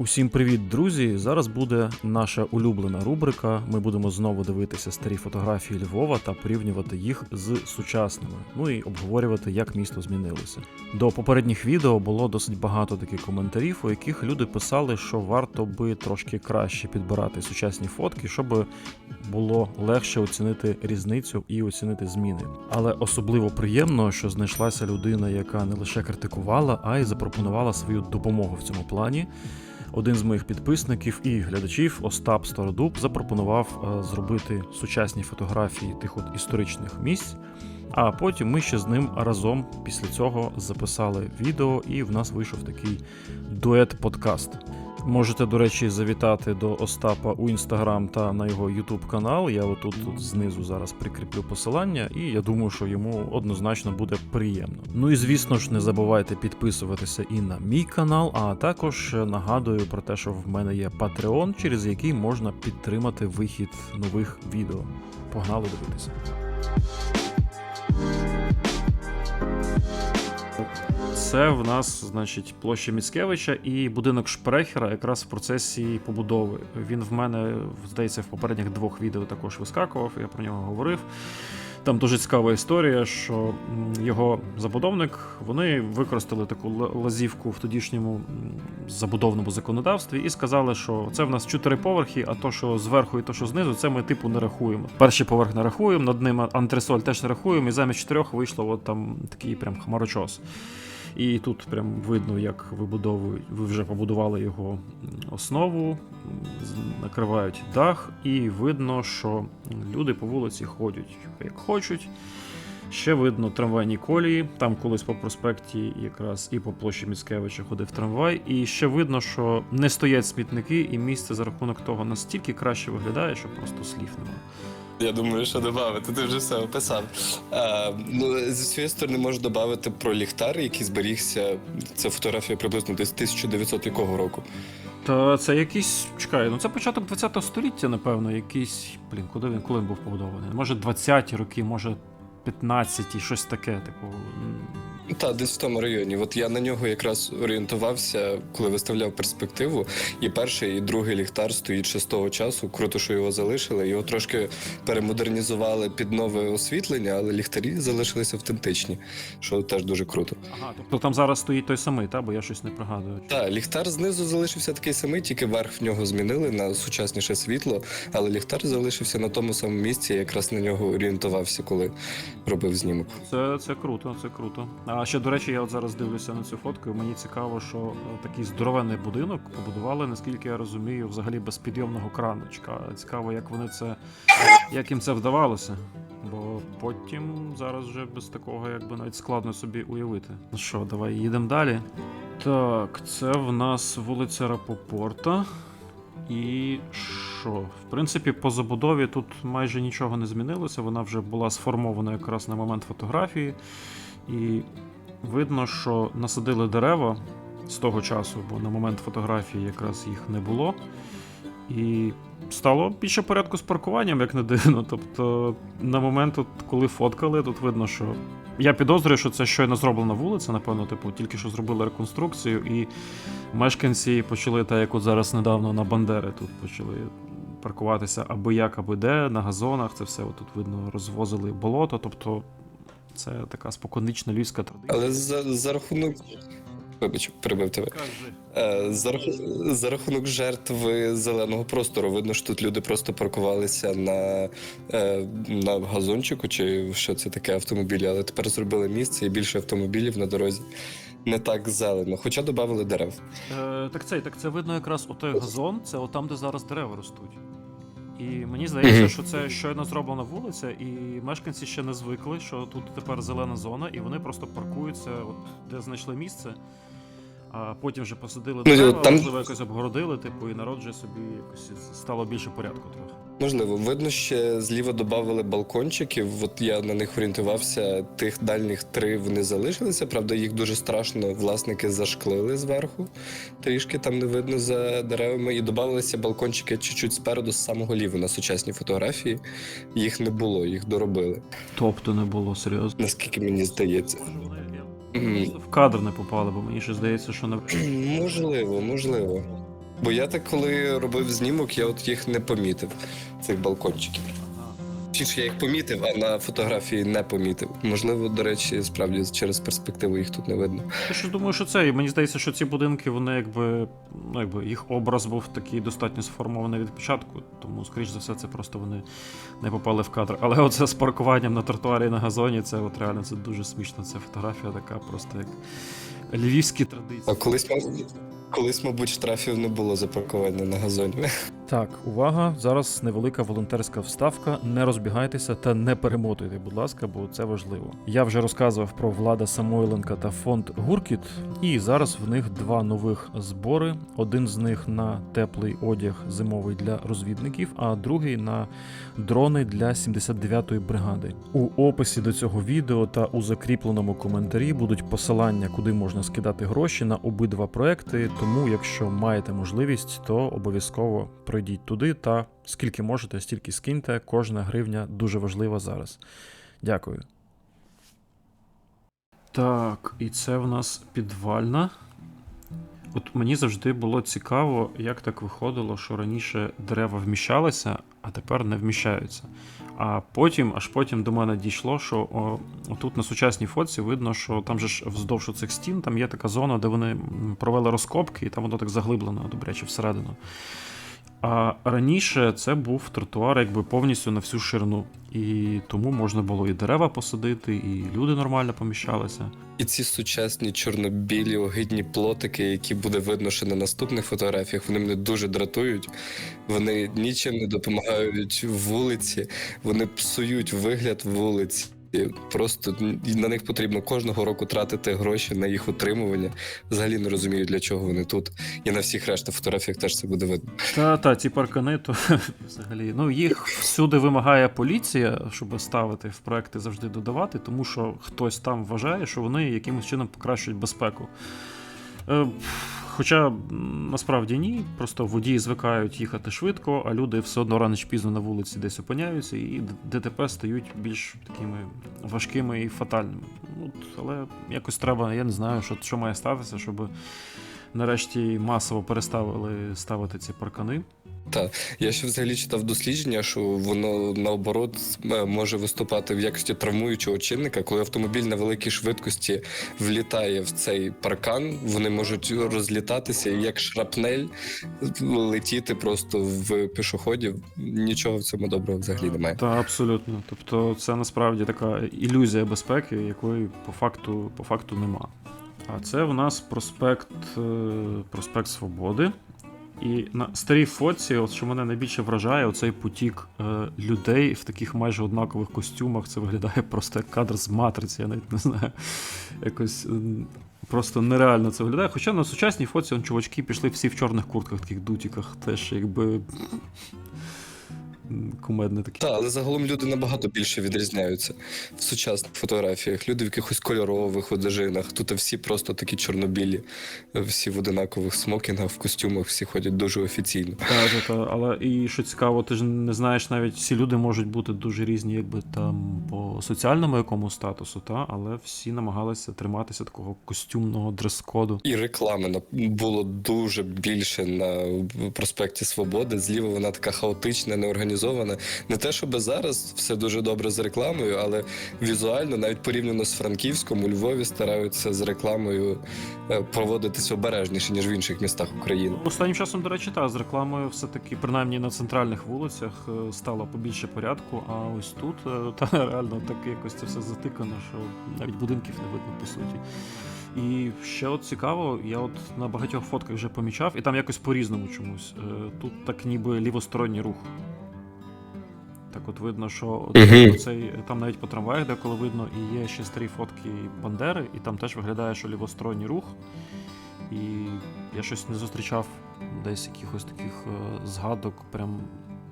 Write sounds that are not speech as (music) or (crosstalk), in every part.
Усім привіт, друзі! Зараз буде наша улюблена рубрика. Ми будемо знову дивитися старі фотографії Львова та порівнювати їх з сучасними. Ну і обговорювати, як місто змінилося. До попередніх відео було досить багато таких коментарів, у яких люди писали, що варто би трошки краще підбирати сучасні фотки, щоб було легше оцінити різницю і оцінити зміни. Але особливо приємно, що знайшлася людина, яка не лише критикувала, а й запропонувала свою допомогу в цьому плані. Один з моїх підписників і глядачів, Остап Стародуб, запропонував е, зробити сучасні фотографії тих от історичних місць. А потім ми ще з ним разом після цього записали відео, і в нас вийшов такий дует-подкаст. Можете, до речі, завітати до Остапа у інстаграм та на його Ютуб канал. Я отут тут знизу зараз прикріплю посилання, і я думаю, що йому однозначно буде приємно. Ну і звісно ж, не забувайте підписуватися і на мій канал, а також нагадую про те, що в мене є Patreon, через який можна підтримати вихід нових відео. Погнали дивитися. Це в нас, значить, площа Міцкевича і будинок Шпрехера якраз в процесі побудови. Він в мене, здається, в попередніх двох відео також вискакував, я про нього говорив. Там дуже цікава історія, що його забудовник вони використали таку лазівку в тодішньому забудовному законодавстві і сказали, що це в нас чотири поверхи, а то, що зверху і то, що знизу, це ми типу не рахуємо. Перший поверх не рахуємо, над ним антресоль теж не рахуємо, і замість чотирьох вийшло от там такий прям хмарочос. І тут прям видно, як вибудовують, ви вже побудували його основу, накривають дах, і видно, що люди по вулиці ходять як хочуть. Ще видно трамвайні колії. Там колись по проспекті, якраз і по площі Міцкевича ходив трамвай. І ще видно, що не стоять смітники, і місце за рахунок того настільки краще виглядає, що просто слів немає. Я думаю, що додати. Ти вже все описав. А, ну, зі своєї сторони можу додати про ліхтар, який зберігся. Це фотографія приблизно десь 1900 якого року. Та це якийсь. Чекай, ну це початок 20 століття, напевно, якийсь. Блін, куди він коли він був побудований? Може 20-ті роки, може 15-ті, щось таке, типу. М, Так, десь в тому районі. От я на нього якраз орієнтувався, коли виставляв перспективу. І перший, і другий ліхтар стоїть ще з того часу. Круто, що його залишили. Його трошки перемодернізували під нове освітлення, але ліхтарі залишилися автентичні, що теж дуже круто. Ага, тобто там зараз стоїть той самий, та? бо я щось не пригадую. Так, ліхтар знизу залишився такий самий, тільки верх в нього змінили на сучасніше світло, але ліхтар залишився на тому самому місці, я якраз на нього орієнтувався, коли робив знімок. Це, це круто, це круто. А ще, до речі, я от зараз дивлюся на цю фотку, і мені цікаво, що е, такий здоровенний будинок побудували, наскільки я розумію, взагалі без підйомного краночка. Цікаво, як вони це. як їм це вдавалося. Бо потім зараз вже без такого якби навіть складно собі уявити. Ну що, давай їдемо далі. Так, це в нас вулиця Рапопорта. І що? В принципі, по забудові тут майже нічого не змінилося. Вона вже була сформована якраз на момент фотографії. І видно, що насадили дерева з того часу, бо на момент фотографії якраз їх не було. І стало більше порядку з паркуванням, як не дивно. Тобто, на момент, от, коли фоткали, тут видно, що. Я підозрюю, що це щойно зроблена вулиця, напевно, типу, тільки що зробили реконструкцію, і мешканці почали, так як от зараз недавно на Бандери тут почали паркуватися аби як, аби де, на газонах. Це все от тут видно розвозили болото. Тобто це така споконвічна львівська традиція. Але за, за рахунок. Вибач, перебив тебе. Е, За, за рахунок жертви зеленого простору видно, що тут люди просто паркувалися на, е, на газончику, чи що це таке автомобілі, але тепер зробили місце і більше автомобілів на дорозі. Не так зелено, хоча додали дерев. Е, так це, так це видно якраз отой газон, це отам, де зараз дерева ростуть. І мені здається, що це щойно зроблена вулиця, і мешканці ще не звикли, що тут тепер зелена зона, і вони просто паркуються, от де знайшли місце. А потім вже посадили Ну, дерева, там- можливо, якось обгородили, типу, і народ вже собі якось стало більше порядку трохи. Можливо, видно, ще зліва додали балкончиків. От я на них орієнтувався. Тих дальніх три вони залишилися. Правда, їх дуже страшно власники зашклили зверху. Трішки там не видно за деревами. І додавалися балкончики чуть-чуть спереду, з самого ліву на сучасній фотографії. Їх не було, їх доробили. Тобто не було серйозно. Наскільки мені здається. В кадр не попали, бо мені ще здається, що не. (clears throat) Можливо, можливо. Бо я так, коли робив знімок, я от їх не помітив, цих балкончиків. Чи я їх помітив, а на фотографії не помітив. Можливо, до речі, справді через перспективу їх тут не видно. Я ж думаю, що це. І мені здається, що ці будинки, вони якби, ну якби їх образ був такий достатньо сформований від початку, тому, скоріш за все, це просто вони не попали в кадр. Але оце з паркуванням на тротуарі і на газоні, це от реально це дуже смішно. Це фотографія така, просто як львівські А традиції. колись, мабуть, колись, мабуть, штрафів не було за паркування на газоні. Так, увага! Зараз невелика волонтерська вставка. Не розбігайтеся та не перемотуйте, будь ласка, бо це важливо. Я вже розказував про Влада Самойленка та фонд Гуркіт, і зараз в них два нових збори. Один з них на теплий одяг зимовий для розвідників, а другий на дрони для 79-ї бригади. У описі до цього відео та у закріпленому коментарі будуть посилання, куди можна скидати гроші на обидва проекти. Тому, якщо маєте можливість, то обов'язково пройдіть туди та скільки можете, стільки скиньте. Кожна гривня дуже важлива зараз. Дякую. Так, і це в нас підвальна. От мені завжди було цікаво, як так виходило, що раніше дерева вміщалися, а тепер не вміщаються. А потім, аж потім до мене дійшло, що о, отут на сучасній фотці видно, що там же ж вздовж цих стін там є така зона, де вони провели розкопки, і там воно так заглиблено, добряче, всередину. А раніше це був тротуар якби повністю на всю ширину. І тому можна було і дерева посадити, і люди нормально поміщалися. І ці сучасні чорнобілі огидні плотики, які буде видно ще на наступних фотографіях, вони мене дуже дратують. Вони нічим не допомагають вулиці, вони псують вигляд вулиці. Просто на них потрібно кожного року тратити гроші на їх утримування. Взагалі не розумію, для чого вони тут. І на всіх решта фотографіях теж це буде видно. Та та ці паркани, то (laughs) взагалі ну їх всюди вимагає поліція, щоб ставити в проекти завжди додавати, тому що хтось там вважає, що вони якимось чином покращують безпеку. Е, Хоча насправді ні, просто водії звикають їхати швидко, а люди все одно рано чи пізно на вулиці десь опиняються, і ДТП стають більш такими важкими і фатальними. От, але якось треба, я не знаю, що, що має статися, щоб нарешті масово переставили ставити ці паркани. Та я ще взагалі читав дослідження, що воно наоборот е, може виступати в якості травмуючого чинника, коли автомобіль на великій швидкості влітає в цей паркан, вони можуть розлітатися і як шрапнель летіти просто в пішоходів. Нічого в цьому доброго взагалі немає. Та абсолютно. Тобто, це насправді така ілюзія безпеки, якої по факту, по факту нема. А це в нас проспект, е, проспект Свободи. І на старій фоці, от що мене найбільше вражає, оцей потік е, людей в таких майже однакових костюмах. Це виглядає просто як кадр з матриці, я навіть не знаю. Якось просто нереально це виглядає. Хоча на сучасній фоці он, чувачки пішли всі в чорних куртках, таких дутіках, теж якби. Кумедне таке. Так, але загалом люди набагато більше відрізняються в сучасних фотографіях. Люди в якихось кольорових одежинах. Тут всі просто такі чорнобілі, всі в одинакових смокінгах, в костюмах, всі ходять дуже офіційно. Та, та, та. Але і що цікаво, ти ж не знаєш, навіть всі люди можуть бути дуже різні, якби там по соціальному якому статусу, та, але всі намагалися триматися такого костюмного дрес-коду. І реклами було дуже більше на проспекті Свободи. Зліва вона така хаотична, неорганізована. Не те, щоб зараз все дуже добре з рекламою, але візуально, навіть порівняно з Франківськом, у Львові стараються з рекламою е, проводитися обережніше, ніж в інших містах України. Останнім часом, до речі, та з рекламою все-таки, принаймні на центральних вулицях, е, стало побільше порядку, а ось тут е, (laughs) та реально так якось це все затикано, що навіть будинків не видно по суті. І ще от цікаво, я от на багатьох фотках вже помічав, і там якось по-різному чомусь. Тут так ніби лівосторонній рух. Так от видно, що Мгм. цей, там навіть по трамваях деколи видно, і є ще старі фотки Бандери, і там теж виглядає, що лівосторонній рух. І я щось не зустрічав десь якихось таких е, згадок, прям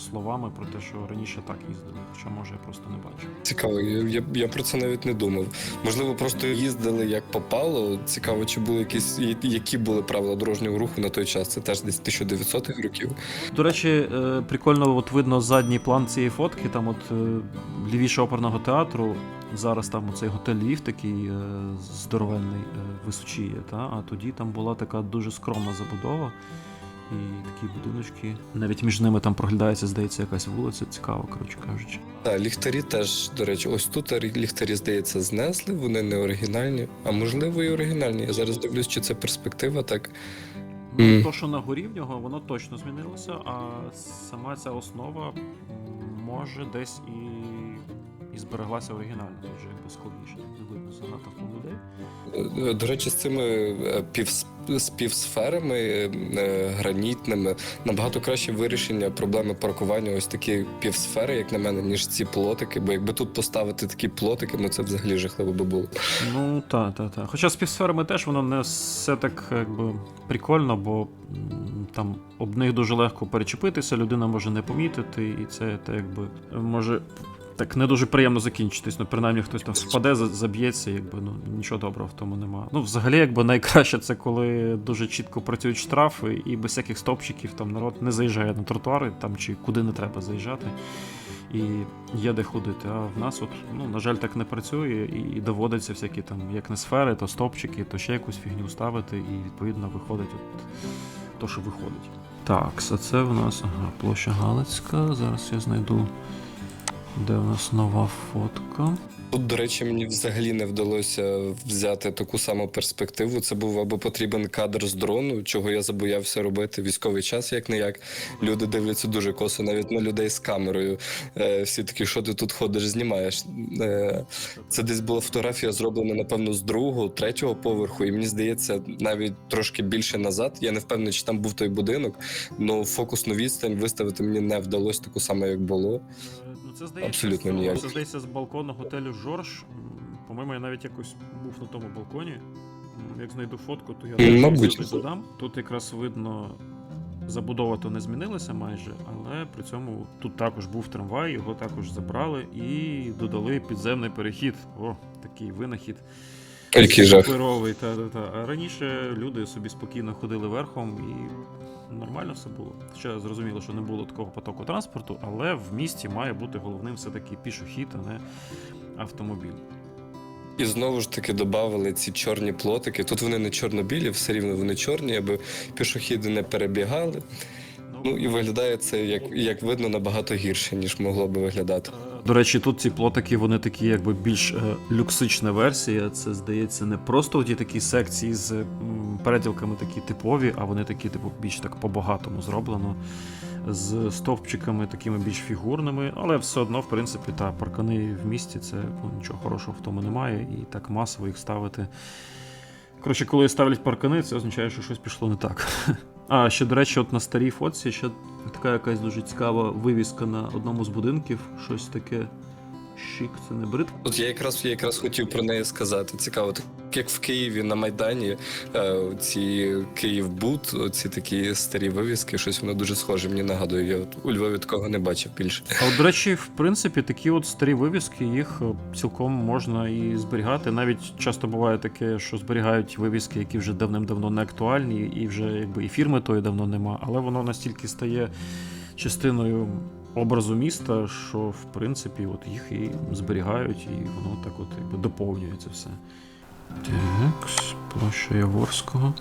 словами про те, що раніше так їздили. Хоча може я просто не бачив. Цікаво, я, я, я про це навіть не думав. Можливо, просто їздили як попало. Цікаво, чи були якісь які були правила дорожнього руху на той час. Це теж десь 1900-х років. До речі, е, прикольно, от видно задній план цієї фотки. Там, от е, лівіше оперного театру. Зараз там оцей готель Львів такий е, здоровенний, височіє, та? а тоді там була така дуже скромна забудова. І такі будиночки. Навіть між ними там проглядається, здається, якась вулиця. Цікаво, коротше кажучи. Так, ліхтарі теж, до речі, ось тут ліхтарі, здається, знесли, вони не оригінальні, а можливо і оригінальні. Я зараз дивлюсь, чи це перспектива, так. Ну, Мгм. то, що на горі в нього, воно точно змінилося, а сама ця основа може десь і, і збереглася оригінально, вже якби складніше. Не видно занадто людей. Е, До речі, з цими е, півс... з півсферами е, гранітними набагато краще вирішення проблеми паркування ось такі півсфери, як на мене, ніж ці плотики. Бо якби тут поставити такі плотики, ну це взагалі жахливо би було. Ну, так, так, так. Хоча з півсферами теж воно не все так якби прикольно, бо там об них дуже легко перечепитися, людина може не помітити, і це якби може так не дуже приємно закінчитись. Ну, принаймні хтось там впаде, заб'ється, якби ну нічого доброго в тому немає. Ну, взагалі, якби найкраще це коли дуже чітко працюють штрафи, і без всяких стопчиків там народ не заїжджає на тротуари там чи куди не треба заїжджати. І є де ходити. А в нас, от, ну, на жаль, так не працює, і, доводиться всякі там, як не сфери, то стопчики, то ще якусь фігню ставити, і відповідно виходить от то, що виходить. Так, це в нас ага, площа Галицька. Зараз я знайду, де у нас нова фотка. Тут, до речі, мені взагалі не вдалося взяти таку саму перспективу. Це був або потрібен кадр з дрону, чого я забоявся робити військовий час, як не як. Люди дивляться дуже косо, навіть на людей з камерою. Е, всі такі, що ти тут ходиш, знімаєш. Е, це десь була фотографія зроблена, напевно, з другого, третього поверху, і мені здається, навіть трошки більше назад. Я не впевнений, чи там був той будинок, але фокусну відстань виставити мені не вдалося таку саму, як було. Ну, це здається, Абсолютно ніяк. Це здається з балкону готелю Жорж. По-моєму, я навіть якось був на тому балконі. Як знайду фотку, то я М, мабуть. додам. Тут якраз видно. Забудова то не змінилася майже, але при цьому тут також був трамвай, його також забрали і додали підземний перехід. О, такий винахід. Паперовий, та, та, та. А раніше люди собі спокійно ходили верхом і нормально все було. Ще зрозуміло, що не було такого потоку транспорту, але в місті має бути головним все-таки пішохід, а не автомобіль. І знову ж таки додали ці чорні плотики. Тут вони не чорно-білі, все рівно вони чорні, аби пішохіди не перебігали. Ну і виглядає це, як, як видно, набагато гірше, ніж могло би виглядати. До речі, тут ці плотики, вони такі, якби більш е, люксична версія. Це здається не просто ті такі секції з переділками такі типові, а вони такі, типу, більш так по-багатому зроблено. З стовпчиками такими більш фігурними, але все одно, в принципі, та паркани в місті це ну, нічого хорошого в тому немає, і так масово їх ставити. Коротше, коли ставлять паркани, це означає, що щось пішло не так. (laughs) А ще, до речі, от на старій фотці ще така якась дуже цікава вивіска на одному з будинків. Щось таке щик, це не брид. От я якраз я якраз хотів про неї сказати. Цікаво, як в Києві на Майдані е, ці Київ-Бут, ці такі старі вивіски, щось воно дуже схоже. Мені нагадує. Я от у Львові такого не бачив більше. А от, до речі, в принципі, такі от старі вивіски, їх е, цілком можна і зберігати. Навіть часто буває таке, що зберігають вивіски, які вже давним-давно не актуальні, і вже якби і фірми тої давно нема, але воно настільки стає частиною образу міста, що в принципі от їх і зберігають, і воно так от якби доповнюється все. Так, площа Яворського.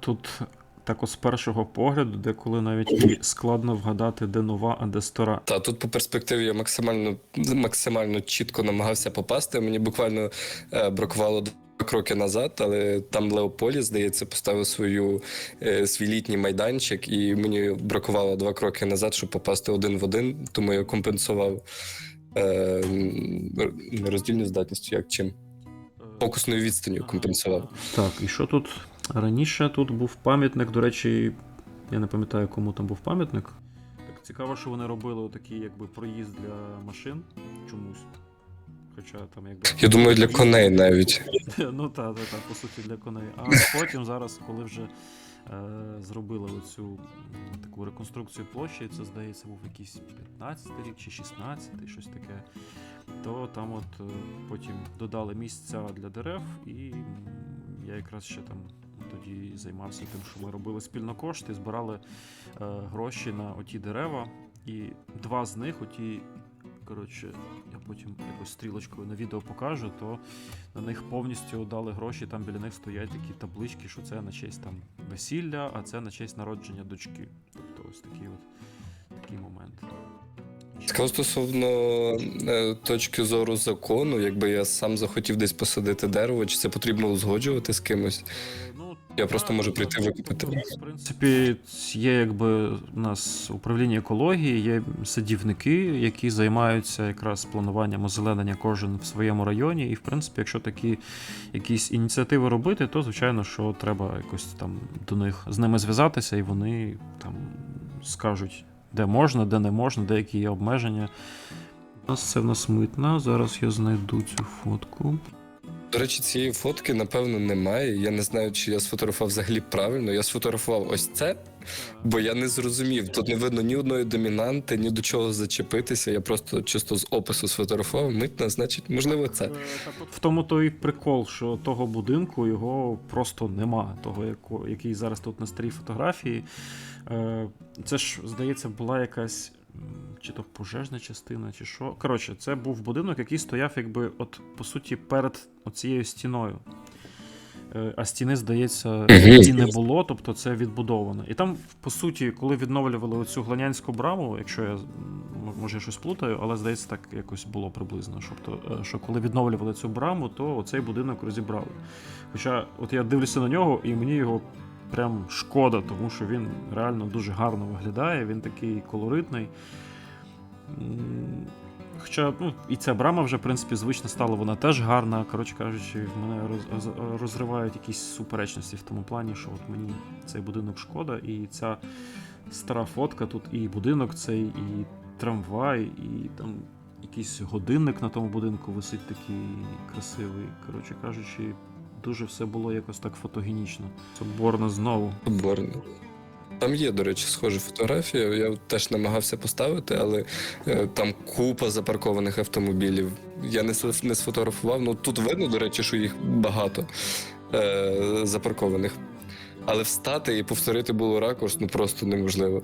Тут так от з першого погляду, деколи навіть і складно вгадати, де нова, а де стара. Та тут по перспективі я максимально максимально чітко намагався попасти. Мені буквально е, бракувало два кроки назад, але там Леополі, здається, поставив свою е, свій літній майданчик, і мені бракувало два кроки назад, щоб попасти один в один, тому я компенсував е, роздільну здатністю, як чим. Фокусною відстанню компенсував. Так, і що тут? Раніше тут був пам'ятник, до речі, я не пам'ятаю, кому там був пам'ятник. Так цікаво, що вони робили такий якби проїзд для машин чомусь. Хоча там якби. Я думаю, для коней навіть. Ну так, так, по суті, для коней. А потім зараз, коли вже зробили оцю таку реконструкцію площі, це здається, був якийсь 15 рік чи 16, щось таке. То там от е, потім додали місця для дерев, і я якраз ще там тоді займався тим, що ми робили спільно кошти, збирали е, гроші на оті дерева, і два з них, оті коротше, я потім якось стрілочкою на відео покажу, то на них повністю дали гроші, там біля них стоять такі таблички, що це на честь там весілля, а це на честь народження дочки. Тобто ось такий от такий момент. Цікаво стосовно е, точки зору закону, якби я сам захотів десь посадити дерево, чи це потрібно узгоджувати з кимось? Ну, Я просто можу прийти тобто, викупити. В принципі, є якби у нас управління екології, є садівники, які займаються якраз плануванням озеленення кожен в своєму районі. І в принципі, якщо такі якісь ініціативи робити, то звичайно, що треба якось там до них з ними зв'язатися, і вони там скажуть, де можна, де не можна, де які є обмеження. У нас це в нас митна. Зараз я знайду цю фотку. До речі, цієї фотки, напевно, немає. Я не знаю, чи я сфотографував взагалі правильно. Я сфотографував ось це, бо я не зрозумів. Тут не видно ні одної домінанти, ні до чого зачепитися. Я просто чисто з опису сфотографував. Митна, значить, можливо, це. В тому то і прикол, що того будинку його просто нема, того, який зараз тут на старій фотографії. Е, Це ж, здається, була якась. Чи то пожежна частина, чи що. Коротше, це був будинок, який стояв, якби, от, по суті, перед оцією стіною. Е, А стіни, здається, і не було, тобто це відбудовано. І там, по суті, коли відновлювали оцю гланянську браму, якщо я може я щось плутаю, але здається, так якось було приблизно. Тобто, що коли відновлювали цю браму, то оцей будинок розібрали. Хоча, от я дивлюся на нього, і мені його прям шкода, тому що він реально дуже гарно виглядає, він такий колоритний. Хоча, ну, і ця брама вже, в принципі, звично стала, вона теж гарна. Коротше кажучи, в мене роз, роз- розривають якісь суперечності в тому плані, що от мені цей будинок шкода, і ця стара фотка тут і будинок цей, і трамвай, і там якийсь годинник на тому будинку висить такий красивий. Коротше кажучи, дуже все було якось так фотогенічно. Соборно знову. Оборно. Там є, до речі, схожа фотографія. Я теж намагався поставити, але е, там купа запаркованих автомобілів. Я не, не сфотографував. Ну тут видно, до речі, що їх багато е, запаркованих. Але встати і повторити було ракурс ну просто неможливо.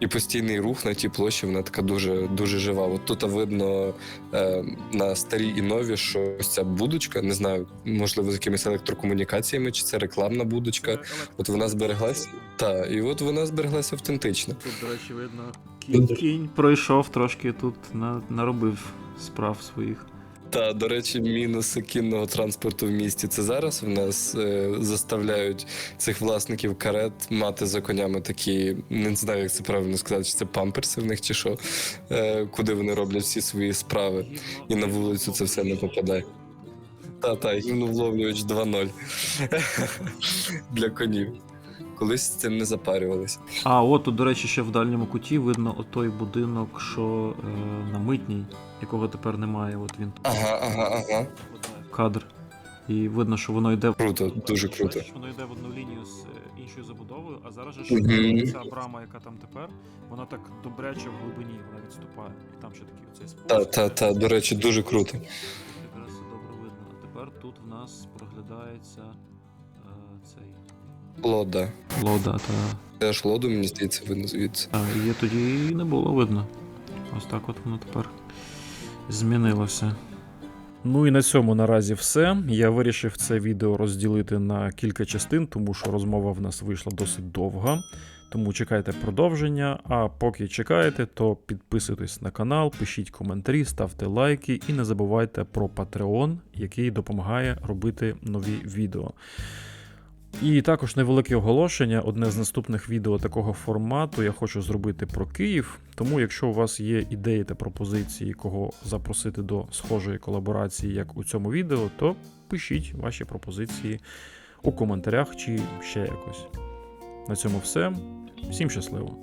І постійний рух на тій площі, вона така дуже, дуже жива. От тут видно е, на старій і нові, що ось ця будочка, не знаю, можливо, з якимись електрокомунікаціями, чи це рекламна будочка. От вона збереглась. Так, і от вона збереглася автентично. Тут, до речі, видно, кінь, кінь пройшов трошки тут, на, наробив справ своїх. Та, до речі, мінуси кінного транспорту в місті. Це зараз в нас е, заставляють цих власників карет мати за конями такі, не знаю, як це правильно сказати, чи це памперси в них, чи що, е, куди вони роблять всі свої справи. І на вулицю це все не попадає. Та, та, гімновловлювач 2.0 (laughs) для конів. Колись з цим не запарювалися. А, от тут, до речі, ще в дальньому куті видно отой будинок, що е, на митній, якого тепер немає. От він тут Ага, ага, ага. кадр. І видно, що воно йде Круто, дуже круто. Воно йде в одну лінію з е, іншою забудовою, а зараз же ж Мгм. ця брама, яка там тепер, вона так добряче в глибині, вона відступає. І там ще такий оцей спуск. Та, та, та, до речі, дуже круто. Якраз добре видно. А тепер тут в нас проглядається е, цей Лода. лода, та Теж лоду, мені здається, видно звідси. А, її тоді і не було видно. Ось так от воно тепер змінилося. Ну і на цьому наразі все. Я вирішив це відео розділити на кілька частин, тому що розмова в нас вийшла досить довга. Тому чекайте продовження. А поки чекаєте, то підписуйтесь на канал, пишіть коментарі, ставте лайки і не забувайте про Patreon, який допомагає робити нові відео. І також невелике оголошення. Одне з наступних відео такого формату я хочу зробити про Київ. Тому, якщо у вас є ідеї та пропозиції, кого запросити до схожої колаборації, як у цьому відео, то пишіть ваші пропозиції у коментарях чи ще якось. На цьому все. Всім щасливо!